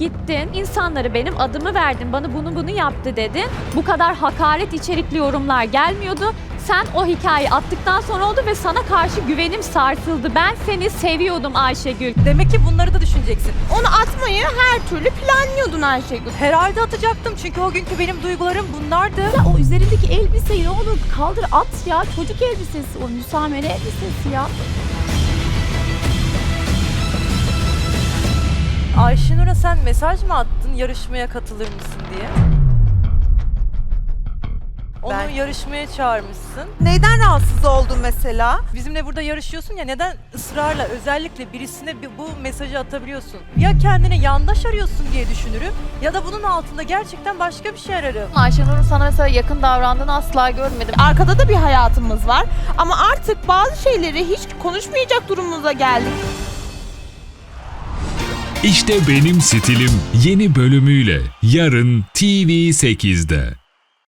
gittin insanları benim adımı verdin bana bunu bunu yaptı dedin. Bu kadar hakaret içerikli yorumlar gelmiyordu. Sen o hikayeyi attıktan sonra oldu ve sana karşı güvenim sarsıldı. Ben seni seviyordum Ayşegül. Demek ki bunları da düşüneceksin. Onu atmayı her türlü planlıyordun Ayşegül. Herhalde atacaktım çünkü o günkü benim duygularım bunlardı. Ya o üzerindeki elbiseyi ne olur kaldır at ya. Çocuk elbisesi o müsamere elbisesi ya. Ayşenur'a sen mesaj mı attın yarışmaya katılır mısın diye? Onu Ben- yarışmaya çağırmışsın. Neyden rahatsız oldun mesela? Bizimle burada yarışıyorsun ya neden ısrarla özellikle birisine bir- bu mesajı atabiliyorsun? Ya kendine yandaş arıyorsun diye düşünürüm ya da bunun altında gerçekten başka bir şey ararım. Ayşenur'un sana mesela yakın davrandığını asla görmedim. Arkada da bir hayatımız var ama artık bazı şeyleri hiç konuşmayacak durumumuza geldik. İşte benim stilim yeni bölümüyle yarın TV8'de.